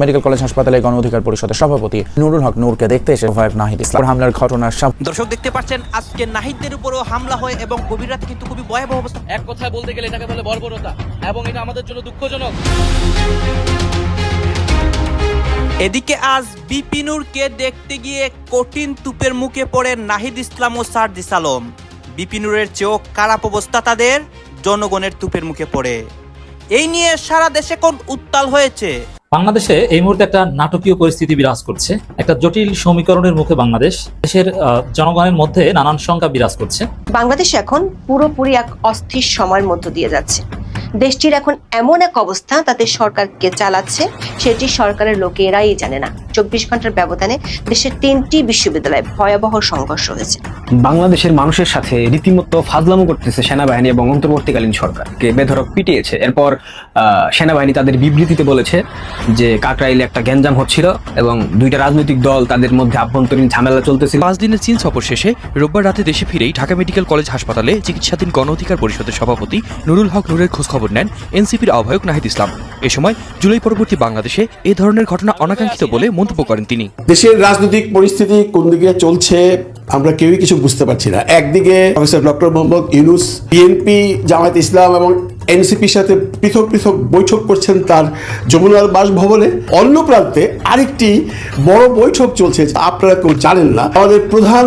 Medical college হাসপাতালে গণ অধিকার পরিষদের সভাপতি নুরুল হক নূরকে দেখতে এসে ভাইব নাহিদ ইসলাম। হামলার ঘটনার দর্শক দেখতে পাচ্ছেন আজকে নাহিদদের উপরও হামলা হয় এবং গভীর রাতে কিন্তু খুবই ভয়াবহ অবস্থা। এক কথায় বলতে গেলে এটাকে বলে বর্বরতা এবং এটা আমাদের জন্য দুঃখজনক। এদিকে আজ বিপিনুরকে দেখতে গিয়ে কঠিন তুপের মুখে পড়ে নাহিদ ইসলাম ও সার্জিস আলম। বিপিনুরের চেয়েও খারাপ অবস্থা তাদের জনগণের তুপের মুখে পড়ে। এই নিয়ে সারা দেশে কোন উত্তাল হয়েছে? বাংলাদেশে এই মুহূর্তে একটা নাটকীয় পরিস্থিতি বিরাজ করছে। একটা জটিল সমীকরণের মুখে বাংলাদেশ। দেশের জনগণের মধ্যে নানান সংখ্যা বিরাজ করছে। বাংলাদেশ এখন পুরোপুরি এক অস্থির সময়ের মধ্য দিয়ে যাচ্ছে। দেশটির এখন এমন এক অবস্থা তাতে সরকার কে চালাচ্ছে সেটি সরকারের লোকেরাই জানে না। চব্বিশ ঘণ্টার ব্যবধানে দেশের তিনটি বিশ্ববিদ্যালয়ে ভয়াবহ সংঘর্ষ হয়েছে। বাংলাদেশের মানুষের সাথে রীতিমতো ফাজলামো করতেছে সেনাবাহিনী এবং অন্তর্বর্তীকালীন সরকারকে। বেধরক পিটিয়েছে। এরপর আহ, সেনাবাহিনী তাদের বিবৃতিতে বলেছে যে কাকরাইলে একটা গ্যাঞ্জাম হচ্ছিল এবং দুইটা রাজনৈতিক দল তাদের মধ্যে আভ্যন্তরীণ ঝামেলা চলতেছিল। পাঁচ দিনের চীন সফর শেষে রোববার রাতে দেশে ফিরেই ঢাকা মেডিকেল কলেজ হাসপাতালে চিকিৎসাধীন গণ অধিকার পরিষদের সভাপতি নুরুল হক নুরের খোঁজখবর নেন এনসিপির আহ্বায়ক নাহিদ ইসলাম। এ সময় জুলাই পরবর্তী বাংলাদেশে এ ধরনের ঘটনা অনাকাঙ্ক্ষিত বলে মন্তব্য করেন তিনি। দেশের রাজনৈতিক পরিস্থিতি কোন দিকে চলছে, আমরা কেউই কিছু বুঝতে পারছি না। একদিকে ডক্টর মোহাম্মদ ইউনুস, বিএনপি, জামায়াত ইসলাম এবং এনসিপির সাথে পৃথক পৃথক বৈঠক করছেন তার যমুনার বাসভবনে। অন্য প্রান্তে আরেকটি বড় বৈঠক চলছে, আপনারা কেউ জানেন না। আমাদের প্রধান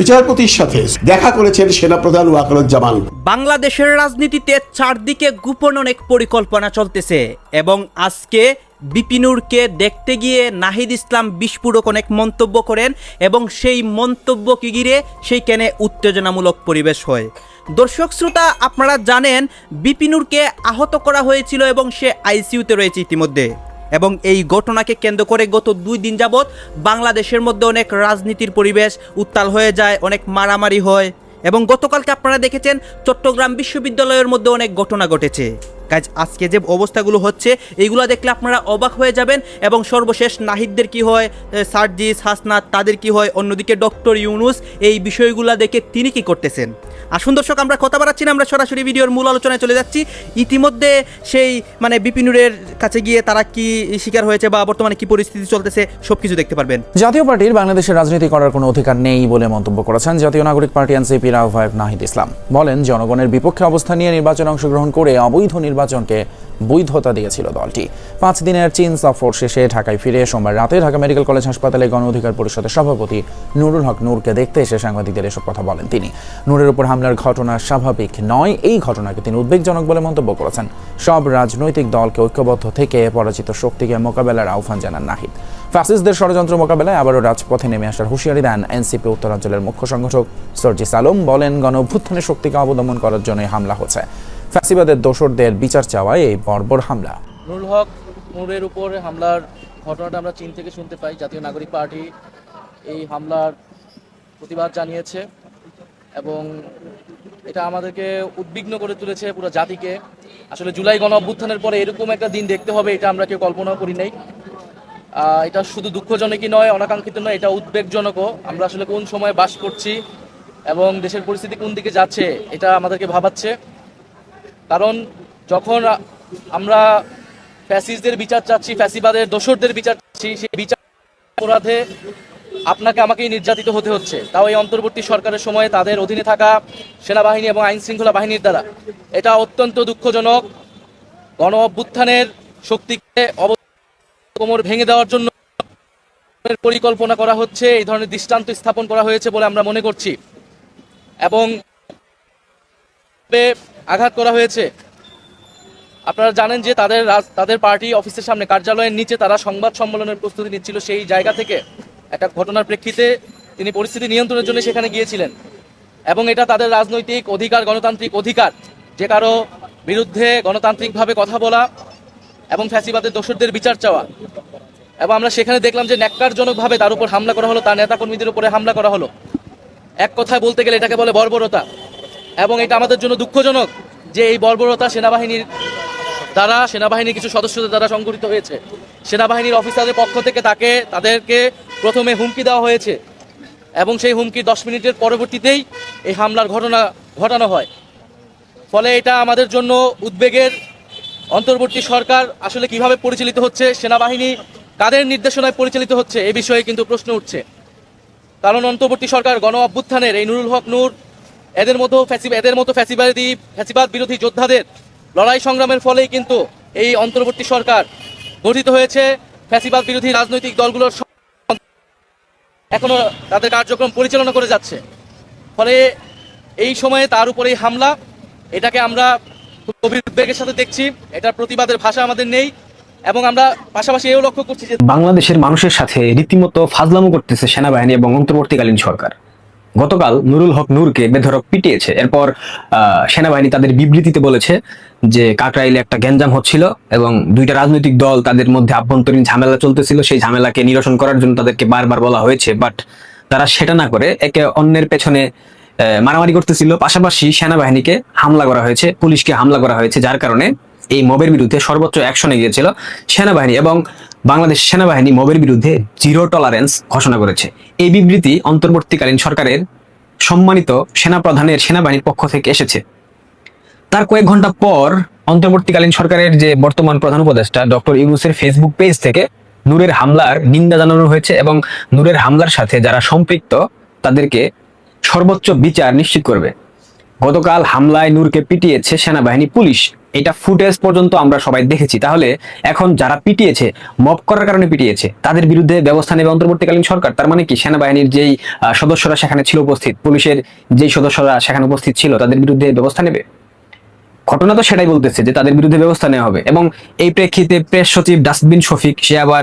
বিচারপতির সাথে দেখা করেছেন সেনাপ্রধান ওয়াকারুজ্জামান। বাংলাদেশের রাজনীতিতে চারদিকে গোপন অনেক পরিকল্পনা চলতেছে এবং আজকে বিপিনুরকে দেখতে গিয়ে নাহিদ ইসলাম বিস্ফোরক অনেক মন্তব্য করেন এবং সেই মন্তব্যকে ঘিরে সেইখানে উত্তেজনামূলক পরিবেশ হয়। দর্শক শ্রোতা, আপনারা জানেন, বিপিনুরকে আহত করা হয়েছিল এবং সে আইসিইউতে রয়েছে ইতিমধ্যে। এবং এই ঘটনাকে কেন্দ্র করে গত দুই দিন যাবৎ বাংলাদেশের মধ্যে অনেক রাজনীতির পরিবেশ উত্তাল হয়ে যায়, অনেক মারামারি হয়। এবং গতকালকে আপনারা দেখেছেন চট্টগ্রাম বিশ্ববিদ্যালয়ের মধ্যে অনেক ঘটনা ঘটেছে। কাজ আজকে যে অবস্থাগুলো হচ্ছে এইগুলো দেখলে আপনারা অবাক হয়ে যাবেন এবং সর্বশেষ নাহিদদের কি হয় সার্জিস, হাসনাত, তাদের কি হয়, অন্যদিকে ডক্টর ইউনুস, এই বিষয়গুলো দেখে তিনি কি করতেছেন? আসুন দর্শক, আমরা কথা বাড়াচ্ছি না, আমরা সরাসরি ভিডিওর মূল আলোচনায় চলে যাচ্ছি। ইতিমধ্যে সেই মানে বিপিনুরের কাছে গিয়ে তারা কি শিকার হয়েছে বা বর্তমানে কি পরিস্থিতি চলতেছে সব কিছু দেখতে পারবেন। জাতীয় পার্টির বাংলাদেশের রাজনীতি করার কোনো অধিকার নেই বলে মন্তব্য করেছেন জাতীয় নাগরিক পার্টি এনসিপির আহ্বায়ক নাহিদ ইসলাম। বলেন, জনগণের বিপক্ষে অবস্থান নিয়ে নির্বাচনে অংশগ্রহণ করে অবৈধ নির্বাচনকে বৈধতা দিয়েছিল দলটি। পাঁচ দিনের চীন সফর শেষে ঢাকায় ফিরে সোমবার রাতে ঢাকা মেডিকেল কলেজ হাসপাতালে গণ অধিকার পরিষদের সভাপতি নুরুল হক নূরকে দেখতে এসে সাংবাদিকদের এসব কথা বলেন তিনি। নূরের উপর হামলার ঘটনা স্বাভাবিক নয়, এই ঘটনাকে তিনি উদ্বেগজনক বলে মন্তব্য করেছেন। সব রাজনৈতিক দলকে ঐক্যবদ্ধ থেকে পরাজিত শক্তিকে মোকাবেলার আহ্বান জানান নাহিদ। ফ্যাসিস্টদের ষড়যন্ত্র মোকাবেলায় আবারও রাজপথে নেমে আসার হুঁশিয়ারি দেন এনসিপি উত্তরাঞ্চলের মুখ্য সংগঠক সর্জিস আলম বলেন গণ অভ্যুত্থানের শক্তিকে অবদমন করার জন্যই হামলা হচ্ছে। ফ্যাসিবাদের দোসরদের বিচার চাওয়ায় এই বর্বর হামলা। নুরুল হক নূরের উপর হামলার ঘটনাটা আমরা চীন থেকে শুনতে পাই। জাতীয় নাগরিক পার্টি এই হামলার প্রতিবাদ জানিয়েছে এবং এটা আমাদেরকে উদ্বিগ্ন করে তুলেছে পুরো জাতিকে। আসলে জুলাই গণ অভ্যুত্থানের পরে এরকম একটা দিন দেখতে হবে, এটা আমরা কেউ কল্পনাও করি নাই। এটা শুধু দুঃখজনকই নয়, অনাকাঙ্ক্ষিত নয়, এটা উদ্বেগজনকও। আমরা আসলে কোন সময় বাস করছি এবং দেশের পরিস্থিতি কোন দিকে যাচ্ছে, এটা আমাদেরকে ভাবাচ্ছে। কারণ যখন আমরা ফ্যাসিস্টদের বিচার চাচ্ছি, ফ্যাসিবাদের দোসরদের বিচার চাচ্ছি, সেই বিচার অপরাধে আপনাকে আমাকেই নির্যাতিত হতে হচ্ছে। তাও এই অন্তর্বর্তী সরকারের সময়ে তাদের অধীনে থাকা সেনাবাহিনী এবং আইন শৃঙ্খলা বাহিনীর দ্বারা। এটা অত্যন্ত দুঃখজনক। গণ অভ্যুত্থানের শক্তিকে কোমর ভেঙে দেওয়ার জন্য পরিকল্পনা করা হচ্ছে, এই ধরনের দৃষ্টান্ত স্থাপন করা হয়েছে বলে আমরা মনে করছি। এবং আঘাত করা হয়েছে। আপনারা জানেন যে তাদের তাদের পার্টি অফিসের সামনে কার্যালয়ের নিচে তারা সংবাদ সম্মেলনের প্রস্তুতি নিচ্ছিল সেই জায়গা থেকে। একটা ঘটনার প্রেক্ষিতে তিনি পরিস্থিতি নিয়ন্ত্রণের জন্য সেখানে গিয়েছিলেন। এবং এটা তাদের রাজনৈতিক অধিকার, গণতান্ত্রিক অধিকার, যে কারও বিরুদ্ধে গণতান্ত্রিকভাবে কথা বলা এবং ফ্যাসিবাদের দোষরদের বিচার চাওয়া। এবং আমরা সেখানে দেখলাম যে ন্যাক্কারজনকভাবে তার উপর হামলা করা হলো, তার নেতাকর্মীদের উপরে হামলা করা হলো। এক কথায় বলতে গেলে এটাকে বলে বর্বরতা। এবং এটা আমাদের জন্য দুঃখজনক যে এই বর্বরতা সেনাবাহিনীর দ্বারা, সেনাবাহিনীর কিছু সদস্যদের দ্বারা সংঘটিত হয়েছে। সেনাবাহিনীর অফিসারদের পক্ষ থেকে তাকে, তাদেরকে প্রথমে হুমকি দেওয়া হয়েছে এবং সেই হুমকির দশ মিনিটের পরবর্তীতেই এই হামলার ঘটনা ঘটানো হয়। ফলে এটা আমাদের জন্য উদ্বেগের অন্তর্বর্তী সরকার আসলে কীভাবে পরিচালিত হচ্ছে, সেনাবাহিনী কাদের নির্দেশনায় পরিচালিত হচ্ছে, এ বিষয়ে কিন্তু প্রশ্ন উঠছে। কারণ অন্তর্বর্তী সরকার গণ অভ্যুত্থানের এই নুরুল হক নূর এদের মতো এদের মতো ফ্যাসিবাদী ফ্যাসিবাদ বিরোধী যোদ্ধাদের লড়াই সংগ্রামের ফলেই কিন্তু এই অন্তর্বর্তী সরকার গঠিত হয়েছে। ফ্যাসিবাদ বিরোধী রাজনৈতিক দলগুলোর এখনও তাদের কার্যক্রম পরিচালনা করে যাচ্ছে। ফলে এই সময়ে তার উপরে এই হামলা। এটাকে আমরা খুব উদ্বেগের সাথে দেখছি। এটার প্রতিবাদের ভাষা আমাদের নেই। এবং আমরা পাশাপাশি এও লক্ষ্য করছি যে বাংলাদেশের মানুষের সাথে রীতিমতো ফাজলামো করতেছে সেনাবাহিনী এবং অন্তর্বর্তীকালীন সরকার। গতকাল নুরুল হক নূরকে বেধরক পিটিয়েছে। এরপর সেনাবাহিনী তাদের বিবৃতিতে বলেছে যে কাকরাইলে একটা গ্যাঞ্জাম হচ্ছিল এবং দুইটা রাজনৈতিক দল তাদের মধ্যে আভ্যন্তরীণ ঝামেলা চলতেছিল। সেই ঝামেলাকে নিরসন করার জন্য তাদেরকে বারবার বলা হয়েছে, বাট তারা সেটা না করে একে অন্যের পেছনে মারামারি করতেছিল। পাশাপাশি সেনাবাহিনীকে হামলা করা হয়েছে, পুলিশকে হামলা করা হয়েছে, যার কারণে এই মবের বিরুদ্ধে সর্বোচ্চ অ্যাকশনে গিয়েছিল সেনাবাহিনী এবং বাংলাদেশ সেনাবাহিনী মবের বিরুদ্ধে জিরো টলারেন্স ঘোষণা করেছে। এই বিবৃতি অন্তর্বর্তীকালীন সরকারের সম্মানিত সেনাপ্রধানের সেনাবাহিনীর পক্ষ থেকে এসেছে। তার কয়েক ঘণ্টা পর অন্তর্বর্তীকালীন সরকারের যে বর্তমান প্রধান উপদেষ্টা ডক্টর ইউনুসের ফেসবুক পেজ থেকে নূরের হামলার নিন্দা জানানো হয়েছে এবং নূরের হামলার সাথে যারা সম্পৃক্ত, তাদেরকে সর্বোচ্চ বিচার নিশ্চিত করবে। গতকাল হামলায় নূরকে পিটিয়েছে সেনাবাহিনী পুলিশ। এটা ফুটেজ পর্যন্ত আমরা সবাই দেখেছি। তাহলে এখন যারা পিটিয়েছে, মব করার কারণে পিটিয়েছে, তাদের বিরুদ্ধে ব্যবস্থা নেবে অন্তর্বর্তীকালীন সরকার? তার মানে কি সেনাবাহিনীর যেই সদস্যরা সেখানে ছিল উপস্থিত, পুলিশের যেই সদস্যরা সেখানে উপস্থিত ছিল, তাদের বিরুদ্ধে ব্যবস্থা নেবে? ঘটনা তো সেটাই বলতেছে যে তাদের বিরুদ্ধে ব্যবস্থা নেওয়া হবে। এবং এই প্রেক্ষিতে প্রেস সচিব ডাস্টবিন শফিক, সে আবার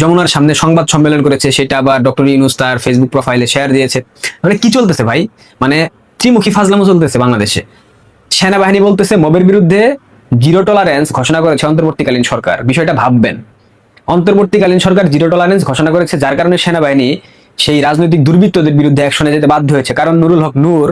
যমুনার সামনে সংবাদ সম্মেলন করেছে, সেটা আবার ডক্টর ইউনুস তার ফেসবুক প্রোফাইলে শেয়ার দিয়েছে। মানে কি চলতেছে ভাই? মানে ত্রিমুখী ফাজলামো চলতেছে বাংলাদেশে। সেনাবাহিনী বলতেছে মবের বিরুদ্ধে জিরো টলারেন্স ঘোষণা করেছে অন্তর্বর্তীকালীন সরকার। বিষয়টা ভাববেন। অন্তর্বর্তীকালীন সরকার জিরো টলারেন্স ঘোষণা করেছে যার কারণে সেনাবাহিনী সেই রাজনৈতিক দুর্বৃত্তদের বিরুদ্ধে অ্যাকশনে যেতে বাধ্য হয়েছে। কারণ নুরুল হক নূর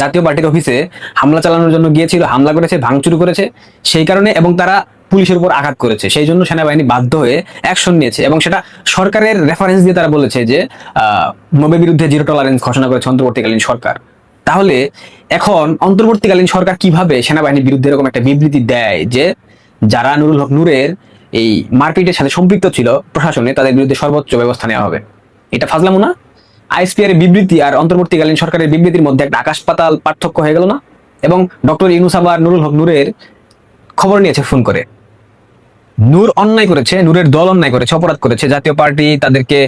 জাতীয় পার্টির অফিসে হামলা চালানোর জন্য গিয়েছিল হামলা করেছে ভাঙচুর করেছে সেই কারণে এবং তারা পুলিশের উপর আঘাত করেছে। সেই জন্য সেনাবাহিনী বাধ্য হয়ে অ্যাকশন নিয়েছে এবং সেটা সরকারের রেফারেন্স দিয়ে তারা বলেছে যে আহ, মবের বিরুদ্ধে জিরো টলারেন্স ঘোষণা করেছে অন্তর্বর্তীকালীন সরকার। তাহলে এখন অন্তর্বর্তীকালীন সরকার কীভাবে সেনাবাহিনীর বিরুদ্ধে এরকম একটা বিবৃতি দেয় যে যারা নুরুল হক নূরের এই মারপিটের সাথে সম্পৃক্ত ছিল প্রশাসনে, তাদের বিরুদ্ধে সর্বোচ্চ ব্যবস্থা নেওয়া হবে? এটা ফাজলামো না? আইএসপিআর বিবৃতি আর অন্তর্বর্তীকালীন সরকারের বিবৃতির মধ্যে একটা আকাশ পাতাল পার্থক্য হয়ে গেল না? এবং ডক্টর ইউনুস আবার নুরুল হক নূরের খবর নিয়েছে ফোন করে। নূর অন্যায় করেছে, নূরের দল অন্যায় করেছে, অপরাধ করেছে। জাতীয় পার্টি তাদেরকে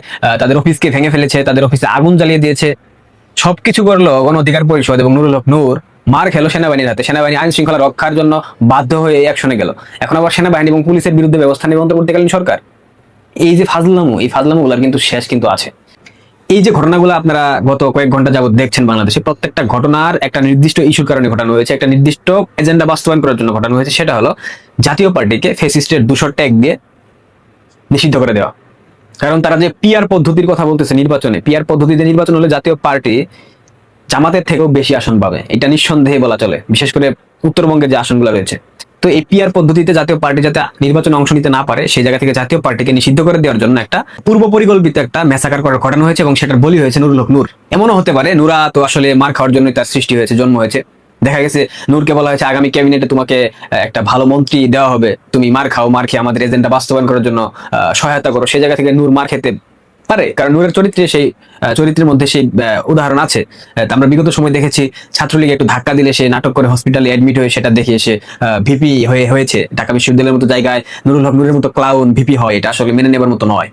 তাদের অফিসকে ভেঙে ফেলেছে, তাদের অফিসে আগুন জ্বালিয়ে দিয়েছে। সবকিছু করল গণ অধিকার পরিষদ এবং নুরুল হক নূর মার খেলো সেনাবাহিনীর হাতে। সেনাবাহিনী আইন শৃঙ্খলা রক্ষার জন্য বাধ্য হয়ে এই গেল। এখন আবার সেনাবাহিনী এবং পুলিশের বিরুদ্ধে ব্যবস্থা নেবে অন্তর্বর্তীকালীন সরকার। এই যে ফাজলামু, এই ফাজলামুগুলার কিন্তু শেষ কিন্তু আছে। এই যে ঘটনাগুলো আপনারা গত কয়েক ঘণ্টা যাবত দেখছেন বাংলাদেশে, প্রত্যেকটা ঘটনার একটা নির্দিষ্ট ইস্যুর কারণে ঘটানো হয়েছে, একটা নির্দিষ্ট এজেন্ডা বাস্তবায়ন করার জন্য ঘটানো হয়েছে, সেটা হলো জাতীয় পার্টিকে ফেসিস্টের দুশো ট্যাগ দিয়ে নিষিদ্ধ করে দেওয়া। কারণ তারা যে পিআর পদ্ধতির কথা বলতেছে নির্বাচনে পিআর পদ্ধতিতে নির্বাচন হলে জাতীয় পার্টি জামাতের থেকেও বেশি আসন পাবে। এটা নিঃসন্দেহে বলা চলে, বিশেষ করে উত্তরবঙ্গে যে আসনগুলো রয়েছে। তো এই পিআর পদ্ধতিতে জাতীয় পার্টি যাতে নির্বাচনে অংশ নিতে না পারে, সেই জায়গা থেকে জাতীয় পার্টিকে নিষিদ্ধ করে দেওয়ার জন্য একটা পূর্ব পরিকল্পিত একটা মেসাকার করার ঘটানো হয়েছে এবং সেটার বলি হয়েছে নুরুল হক নূর। এমনও হতে পারে, নুরা তো আসলে মার খাওয়ার জন্যই তার সৃষ্টি হয়েছে, জন্ম হয়েছে। দেখা গেছে নূরকে বলা হয়েছে, আগামী ক্যাবিনেটে তোমাকে একটা ভালো মন্ত্রী দেওয়া হবে। তুমি মার খাও, মার খেয়ে আমাদের এজেন্ডা বাস্তবায়ন করার জন্য সহায়তা করো। সেই জায়গা থেকে নূর মার খেতে পারে, কারণ নূরের চরিত্রে সেই চরিত্রের মধ্যে সেই উদাহরণ আছে। আমরা বিগত সময় দেখেছি, ছাত্রলীগ একটু ধাক্কা দিলে সে নাটক করে হসপিটালে অ্যাডমিট হয়ে সেটা দেখে সে ভিপি হয়ে হয়েছে। ঢাকা বিশ্ববিদ্যালয়ের মতো জায়গায় নুরুল হক, নূরের মতো ক্লাউন ভিপি হয়, এটা আসলে মেনে নেবার মতো নয়।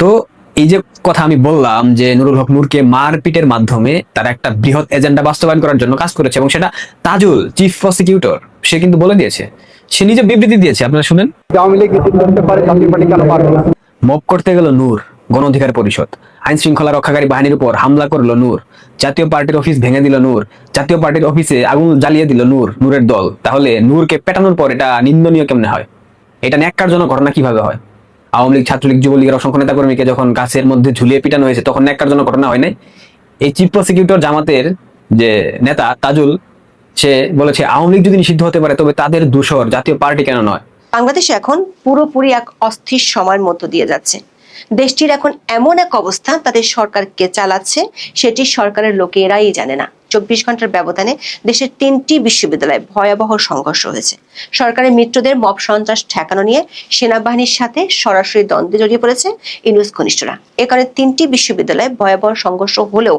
তো এই যে কথা আমি বললাম যে নুরুল হক নূরকে মারপিটের মাধ্যমে তারা একটা বৃহৎ এজেন্ডা বাস্তবায়ন করার জন্য কাজ করেছে এবং সেটা তাজুল চিফ প্রসিকিউটর সে কিন্তু বলে দিয়েছে। সে নিজে বিবৃতি দিয়েছে আপনারা শুনেন। মব করতে গেল নূর গণ অধিকার পরিষদ। আইন শৃঙ্খলা রক্ষাকারী বাহিনীর উপর হামলা করল নূর। জাতীয় পার্টির অফিস ভেঙে দিল নূর। জাতীয় পার্টির অফিসে আগুন জ্বালিয়ে দিল নূর নূরের দল। তাহলে নূরকে পেটানোর পর এটা নিন্দনীয় কেমনে হয়? এটা ন্যাক্কারজনক ঘটনা কীভাবে হয়? আওয়ামী লীগ, ছাত্রলীগ, যুবলীগের অসংখ্য নেতা কর্মীকে যখন গাছের মধ্যে ঝুলিয়ে পিটানো হয়েছে, তখন ন্যাক্কারজনক ঘটনা হয় নাই? এই চিফ প্রসিকিউটর জামাতের যে নেতা তাজুল, সে বলেছে, আওয়ামী লীগ যদি নিষিদ্ধ হতে পারে, তবে তাদের দূষর জাতীয় পার্টি কেন নয়? বাংলাদেশ এখন পুরোপুরি এক অস্থির সময়ের মধ্য দিয়ে যাচ্ছে। দেশটির এখন এমন এক অবস্থা, তাদের সরকারকে চালাচ্ছে, সেটি সরকারের লোকেরাই জানে না। চব্বিশ ঘণ্টার ব্যবধানে দেশের তিনটি বিশ্ববিদ্যালয়ে ভয়াবহ সংঘর্ষ হয়েছে। সরকারের মিত্রদের মব সন্ত্রাস ঠেকানো নিয়ে সেনাবাহিনীর সাথে সরাসরি দ্বন্দ্বে জড়িয়ে পড়েছে ইনুস ঘনিষ্ঠরা। এ কারণে তিনটি বিশ্ববিদ্যালয়ে ভয়াবহ সংঘর্ষ হলেও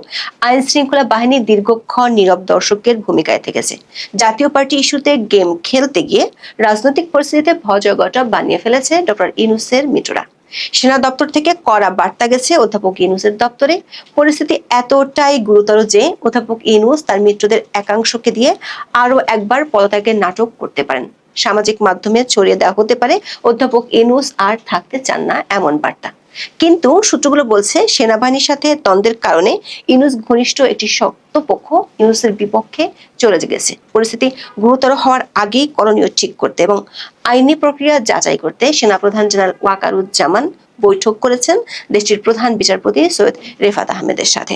আইন শৃঙ্খলা বাহিনী দীর্ঘক্ষণ নীরব দর্শকের ভূমিকায় থেকেছে। জাতীয় পার্টি ইস্যুতে গেম খেলতে গিয়ে রাজনৈতিক পরিস্থিতিতে ভজগটা বানিয়ে ফেলেছে ডক্টর ইনুসের মিত্ররা। সেনা দপ্তর থেকে কড়া বার্তা গেছে অধ্যাপক ইনুসের দপ্তরে। পরিস্থিতি এতটাই গুরুতর যে অধ্যাপক ইনুস তার মিত্রদের একাংশকে দিয়ে আরও একবার পদত্যাগের নাটক করতে পারেন। সামাজিক মাধ্যমে ছড়িয়ে দেওয়া হতে পারে, অধ্যাপক ইনুস আর থাকতে চান না এমন বার্তা। কিন্তু সূত্রগুলো বলছে সেনাবাহিনীর সাথে দ্বন্দ্বের কারণে ইউনুস ঘনিষ্ঠ একটি শক্ত পক্ষ ইউনুসের বিপক্ষে চলে গেছে। পরিস্থিতি গুরুতর হওয়ার আগেই করণীয় ঠিক করতে এবং আইনি প্রক্রিয়া যাচাই করতে সেনাপ্রধান জেনারেল ওয়াকারুজ্জামান বৈঠক করেছেন দেশটির প্রধান বিচারপতি সৈয়দ রেফাত আহমেদের সাথে।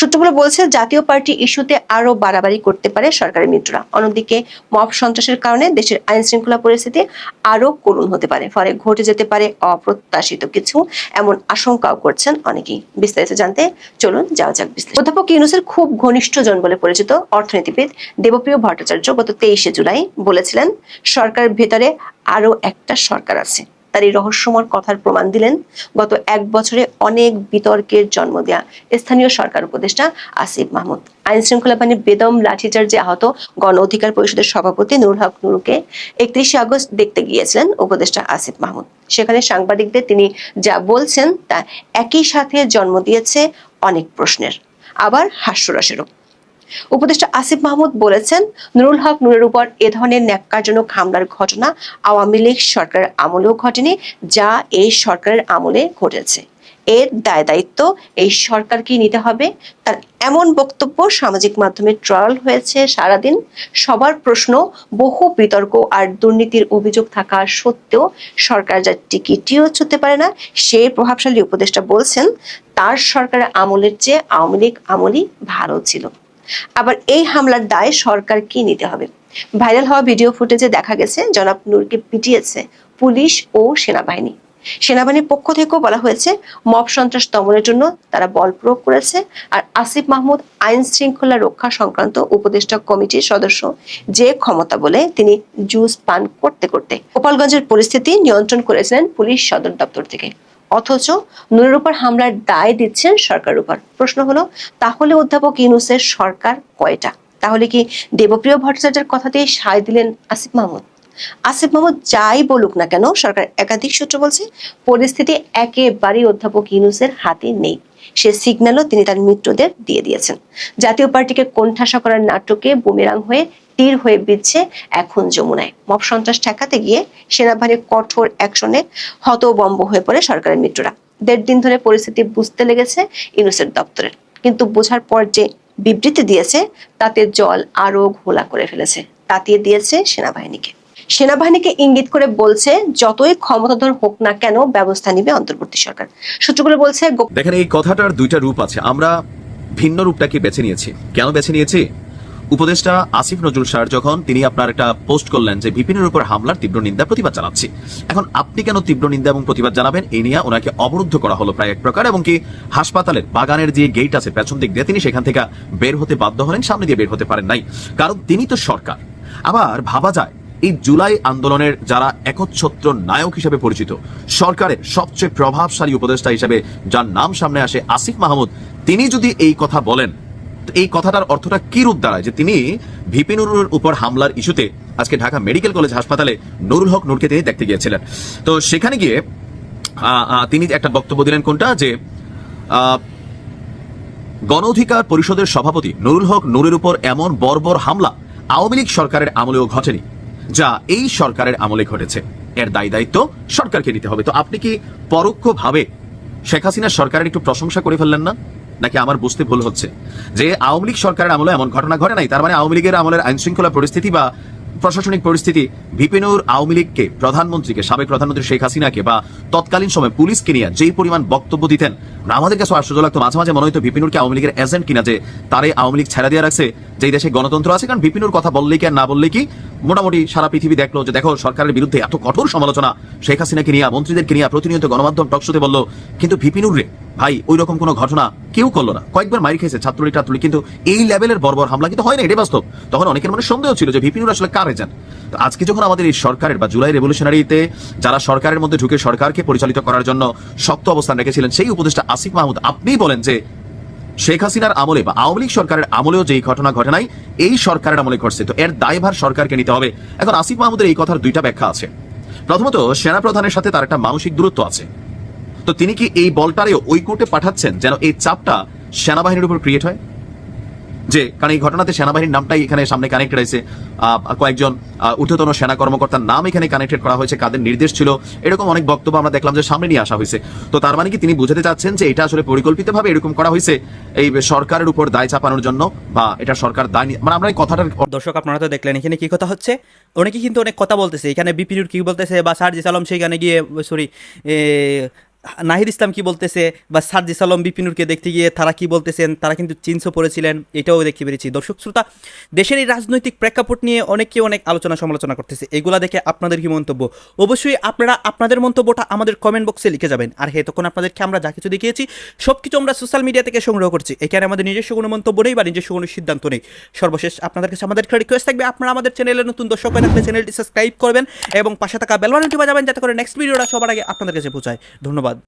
সূত্রগুলো বলছে, জাতীয় পার্টি ইস্যুতে আরও বাড়াবাড়ি করতে পারে সরকারের মিত্ররা। অন্যদিকে মব সন্ত্রাসের কারণে দেশের আইন শৃঙ্খলা পরিস্থিতি আরও করুণ হতে পারে, ফলে ঘটে যেতে পারে অপ্রত্যাশিত কিছু, এমন আশঙ্কাও করছেন অনেকেই। বিস্তারিত জানতে চলুন, যাওয়া যাক বিশ্লেষণ। অধ্যাপক ইউনুসের খুব ঘনিষ্ঠ জন বলে পরিচিত অর্থনীতিবিদ দেবপ্রিয় ভট্টাচার্য গত তেইশে জুলাই বলেছিলেন সরকারের ভেতরে আরও একটা সরকার আছে। তার এই রহস্যময় কথার প্রমাণ দিলেন গত এক বছরে অনেক বিতর্কের জন্ম দেয়া স্থানীয় সরকার উপদেষ্টা আসিফ মাহমুদ। আইন শৃঙ্খলা বাহিনীর বেদম লাঠিচার্জে আহত গণ অধিকার পরিষদের সভাপতি নুরুল হক নুরুকে একত্রিশে আগস্ট দেখতে গিয়েছিলেন উপদেষ্টা আসিফ মাহমুদ। সেখানে সাংবাদিকদের তিনি যা বলছেন তা একই সাথে জন্ম দিয়েছে অনেক প্রশ্নের। আবার হাস্যরসেরও। উপদেষ্টা আসিফ মাহমুদ বলেছেন, নুরুল হক নুরের উপর এ ধরনের ন্যাক্কারজনক হামলার ঘটনা আওয়ামী লীগ সরকারের আমলেও ঘটেনি, যা এই সরকারের আমলে ঘটেছে। এর দায় দায়িত্ব এই সরকারকেই নিতে হবে। তার এমন বক্তব্য সামাজিক মাধ্যমে ট্রল হয়েছে সারাদিন। সবার প্রশ্ন, বহু বিতর্ক আর দুর্নীতির অভিযোগ থাকা সত্ত্বেও সরকার যা টিকিটিও ছুতে পারে না, সেই প্রভাবশালী উপদেষ্টা বলছেন, তার সরকারের আমলের চেয়ে আওয়ামী লীগ আমলই ভালো ছিল। আবার এই হামলার দায় সরকার কি নিতে হবে। ভাইরাল হওয়া ভিডিও ফুটেজে দেখা গেছে, জনাব নূরকে পিটিয়েছে পুলিশ ও সেনাবাহিনী। সেনাবাহিনীর পক্ষ থেকেও বলা হয়েছে, মব সন্ত্রাস দমনের জন্য তারা বল প্রয়োগ করেছে আর আসিফ মাহমুদ আইন শৃঙ্খলা রক্ষা সংক্রান্ত উপদেষ্টা কমিটির সদস্য যে ক্ষমতা বলে তিনি জুস পান করতে করতে। গোপালগঞ্জের পরিস্থিতি নিয়ন্ত্রণ করেছিলেন পুলিশ সদর দপ্তর থেকে। অথচ নুরের উপর হামলার দায় দিচ্ছেন সরকারের উপর। প্রশ্ন হলো, তাহলে অধ্যাপক ইউনুসের সরকার কয়টা? তাহলে কি দেবপ্রিয় ভট্টাচার্যের কথাতেই সায় দিলেন আসিফ মাহমুদ? আসিফ মাহমুদ যাই বলুক না কেন, সরকার একাধিক সূত্র বলছে, পরিস্থিতি একেবারেই অধ্যাপক ইউনুসের হাতে নেই। সে সিগন্যালও তিনি তার মিত্রদের দিয়ে দিয়েছেন। জাতীয় পার্টিকে কোণঠাসা করার নাটকে বুমেরাং হয়ে তীর হয়ে বিচ্ছে এখন যমুনায়। মব সন্ত্রাস ঠেকাতে গিয়ে সেনাবাহিনীর কঠোর অ্যাকশনে হতবম্ব হয়ে পড়ে সরকারের মিত্ররা। দেড় দিন ধরে পরিস্থিতি বুঝতে লেগেছে ইউনুসের দপ্তরের। কিন্তু বোঝার পর যে বিবৃতি দিয়েছে, তাতে জল আরও ঘোলা করে ফেলেছে। তাতিয়ে দিয়েছে সেনাবাহিনীকে। সেনাবাহিনীকে ইঙ্গিত করে বলছে, যতই ক্ষমতাধর হোক না কেন ব্যবস্থা নিবে অন্তর্বর্তী সরকার। সূত্রগুলো বলছে দেখেন, এই কথাটার দুইটা রূপ আছে। আমরা ভিন্ন রূপটাকে বেছে নিয়েছি। কেন বেছে নিয়েছি? উপদেষ্টা আসিফ নজরুল স্যার যখন তিনি আপনার একটা পোস্ট করলেন যে বিপিনের উপর হামলার তীব্র নিন্দা প্রতিবাদ জানাচ্ছি। এখন আপনি কেন তীব্র নিন্দা এবং প্রতিবাদ জানাবেন? এই নিয়ে ওনাকে অবরুদ্ধ করা হলো প্রায় এক প্রকার এবং কি হাসপাতালের বাগানের যে গেট আছে, পেছন দিক দিয়ে তিনি সেখান থেকে বের হতে বাধ্য হলেন, সামনে দিয়ে বের হতে পারেন নাই। কারণ তিনি তো সরকার। আবার ভাবা যায়, এই জুলাই আন্দোলনের যারা একচ্ছত্র নায়ক হিসেবে পরিচিত, সরকারের সবচেয়ে প্রভাবশালী উপদেষ্টা হিসেবে যার নাম সামনে আসে আসিফ মাহমুদ, তিনি যদি এই কথা বলেন এই কথাটার অর্থটা কি রূপ দাঁড়ায়? যে তিনি ভিপি নুরুর উপর হামলার ইস্যুতে আজকে ঢাকা মেডিকেল কলেজ হাসপাতালে নুরুল হক নূরকে তিনি দেখতে গিয়েছিলেন। তো সেখানে গিয়ে তিনি একটা বক্তব্য দিলেন কোনটা? যে গণ অধিকার পরিষদের সভাপতি নুরুল হক নূরের উপর এমন বর্বর হামলা আওয়ামী লীগ সরকারের আমলেও ঘটেনি, যা এই সরকারের আমলে ঘটেছে। এর দায় দায়িত্ব সরকারকে নিতে হবে। তো আপনি কি পরোক্ষভাবে শেখ হাসিনা সরকারের একটু প্রশংসা করে ফেললেন না? নাকি আমার বুঝতে ভুল হচ্ছে? যে আওয়ামী লীগ সরকারের আমলে এমন ঘটনা ঘটে নাই, তার মানে আওয়ামী লীগের আমলের আইন শৃঙ্খলা পরিস্থিতি বা প্রশাসনিক পরিস্থিতি বিপিনুর আওয়ামী লীগকে, প্রধানমন্ত্রীকে, সাবেক প্রধানমন্ত্রী শেখ হাসিনাকে বা তৎকালীন সময় পুলিশকে নিয়ে যেই পরিমাণ বক্তব্য দিতেন, আমাদের কাছে আশ্চর্য লাগতো। মাঝে মাঝে মনে হতো বিপিনুরকে আওয়ামী লীগের এজেন্ট কিনা যে তারে আওয়ামী লীগ ছেড়ে দিয়ে রাখছে যে দেশে গণতন্ত্র আছে। কারণ বিপিনুর কথা বললে কি আর না বললেই কি? মোটামুটি সারা পৃথিবী দেখল যে দেখো, সরকারের বিরুদ্ধে এত কঠোর সমালোচনা। শেখ হাসিনাকে নিয়ে, মন্ত্রীদেরকে নিয়ে প্রতিনিয়ত গণমাধ্যম টকশোতে বলল, কিন্তু বিপিনুর রে, ভাই ওই রকম কোনো ঘটনা কেউ করল না। কয়েকবার মারি খেয়েছে ছাত্রলীগ ছাত্রলীগ কিন্তু এই লেভেলের বর্বর হামলা কিন্তু হয় না, এটাই বাস্তব। তখন অনেকের মনে সন্দেহ ছিল যে বিপিনুর আসলে কার এজেন্ট তো আজকে যখন আমাদের এই সরকারের বা জুলাই রেভলিউশনারিতে যারা সরকারের মধ্যে ঢুকে সরকারকে পরিচালিত করার জন্য শক্ত অবস্থান রেখেছিলেন, সেই উপদেষ্টা আসিফ মাহমুদ, আপনিই বলেন যে শেখ হাসিনার আমলে বা আওয়ামী লীগ সরকারের আমলেও যেই ঘটনা ঘটে নাই, এই সরকারের আমলে ঘটছে। তো এর দায়ভার সরকারকে নিতে হবে। এখন আসিফ মাহমুদের এই কথার দুইটা ব্যাখ্যা আছে। প্রথমত সেনা প্রধানের সাথে তার একটা মানসিক দূরত্ব আছে। তো তিনি কি এই বলটারে ওই কোর্টে পাঠাচ্ছেন যেন এই চাপটা সেনাবাহিনীর উপর ক্রিয়েট হয়? যে, কারণ এই ঘটনাতে সেনাবাহিনীর নামটাই এখানে সামনে কানেক্টেড হয়েছে। কয়েকজন ঊর্ধ্বতন সেনা কর্মকর্তার নাম এখানে কানেক্টেড করা হয়েছে, কাদের নির্দেশ ছিল, এরকম অনেক বক্তব্য আমরা দেখলাম যে সামনে নিয়ে আসা হয়েছে। তো তার মানে কি তিনি বুঝাতে চাচ্ছেন যে এটা আসলে পরিকল্পিতভাবে এরকম করা হয়েছে এই সরকারের উপর দায় চাপানোর জন্য বা এটা সরকার দায় নি- মানে আমরা এই কথাটার দর্শক, আপনারা তো দেখলেন, এখানে কি কথা হচ্ছে? অনেকে কিন্তু অনেক কথা বলতেছে। এখানে বিপিনুর কি বলতেছে বা সারজিস আলম সেখানে গিয়ে সরি নাহিদ ইসলাম কি বলতেছে বা সারজিস আলম বিপিনুরকে দেখতে গিয়ে তারা কি বলতেছেন? তারা কিন্তু চিনসও পড়েছিলেন, এটাও দেখতে পেরেছি। দর্শক, শ্রোতা, দেশের এই রাজনৈতিক প্রেক্ষাপট নিয়ে অনেকে অনেক আলোচনা সমালোচনা করতেছে। এগুলা দেখে আপনাদের কি মন্তব্য? অবশ্যই আপনারা আপনাদের মন্তব্যটা আমাদের কমেন্ট বক্সে লিখে যাবেন। আর হ্যাঁ তখন আপনাদেরকে আমরা যা কিছু দেখিয়েছি সব কিছু আমরা সোশ্যাল মিডিয়া থেকে সংগ্রহ করছি। এখানে আমাদের নিজস্ব কোনো মন্তব্য নেই বা নিজস্ব কোনো সিদ্ধান্ত নেই। সর্বশেষ আপনাদের কাছে আমাদের রিকোয়েস্ট থাকবে, আপনারা আমাদের চ্যানেলে নতুন দর্শক হয়ে থাকলে চ্যানেলটি সাবস্ক্রাইব করবেন এবং পাশে থাকা বেলবানটি বাজাবেন, যাতে করে নেক্সট ভিডিওটা সবার আগে আপনাদের কাছে পৌঁছায়। ধন্যবাদ।